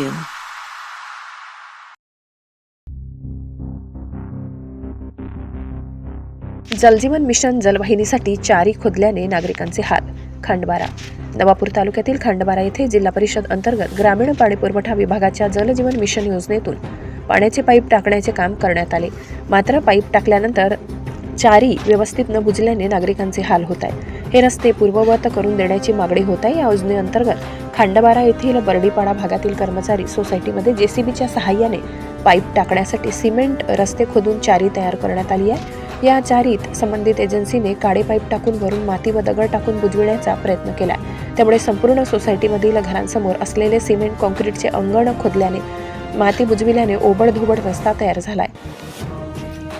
you. Jal Jeevan mission जलवाहिनीसाठी चारी खोदल्याने नागरिकांचे हाल. खंडबारा नवापूर तालुक्यातील खंडबारा येथे जिल्हा परिषद अंतर्गत ग्रामीण पाणीपुरवठा विभागाच्या जलजीवन मिशन योजनेतून पाण्याचे पाईप टाकण्याचे काम करण्यात आले. मात्र पाईप टाकल्यानंतर चारी व्यवस्थित न बुजल्याने नागरिकांचे हाल होत आहे. हे रस्ते पूर्ववत करून देण्याची मागणी होत आहे. या योजनेअंतर्गत खांडबारा येथील बर्डीपाडा भागातील कर्मचारी सोसायटीमध्ये जेसीबीच्या सहाय्याने पाईप टाकण्यासाठी सिमेंट रस्ते खोदून चारी तयार करण्यात आली आहे. या चारीत संबंधित एजन्सीने काळे पाईप टाकून वरून माती व दगड टाकून बुजविण्याचा प्रयत्न केला. त्यामुळे संपूर्ण सोसायटीमधील घरांसमोर असलेले सिमेंट कॉन्क्रीटचे अंगण खोदल्याने माती बुजविल्याने ओबडधोबड रस्ता तयार झालाय.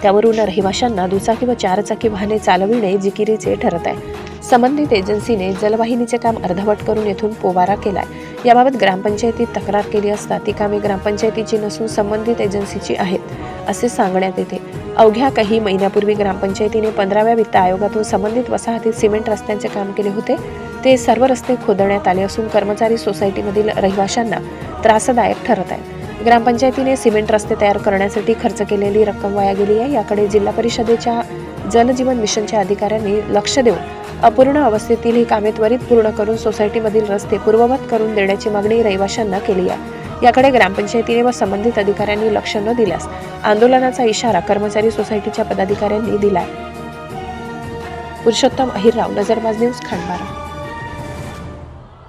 त्यावरून रहिवाशांना दुचाकी व चारचाकी वाहने चालविणे जिकिरीचे ठरत आहे. संबंधित एजन्सीने जलवाहिनीचे काम अर्धवट करून येथून पोवारा केलाय. याबाबत ग्रामपंचायतीत तक्रार केली असता ती कामे ग्रामपंचायतीची नसून संबंधित एजन्सीची आहेत असे सांगण्यात येते. अवघ्या काही महिन्यापूर्वी ग्रामपंचायतीने पंधराव्या वित्त आयोगातून संबंधित वसाहतीत सिमेंट रस्त्यांचे काम केले होते. ते सर्व रस्ते खोदण्यात आले असून कर्मचारी सोसायटीमधील रहिवाशांना त्रासदायक ठरत आहे. ग्रामपंचायतीने सिमेंट रस्ते तयार करण्यासाठी खर्च केलेली रक्कम वाया गेली आहे. याकडे जिल्हा परिषदेच्या जलजीवन मिशनच्या अधिकाऱ्यांनी लक्ष देऊन अपूर्ण अवस्थेतील ही कामे त्वरित पूर्ण करून सोसायटीमधील रस्ते पूर्ववत करून देण्याची मागणी रहिवाशांना केली आहे. याकडे ग्रामपंचायतीने व संबंधित अधिकाऱ्यांनी लक्ष न दिल्यास आंदोलनाचा इशारा कर्मचारी सोसायटीच्या पदाधिकाऱ्यांनी दिला पुरुषोत्तम अहिरराव नजरबाज न्यूज खांडबारा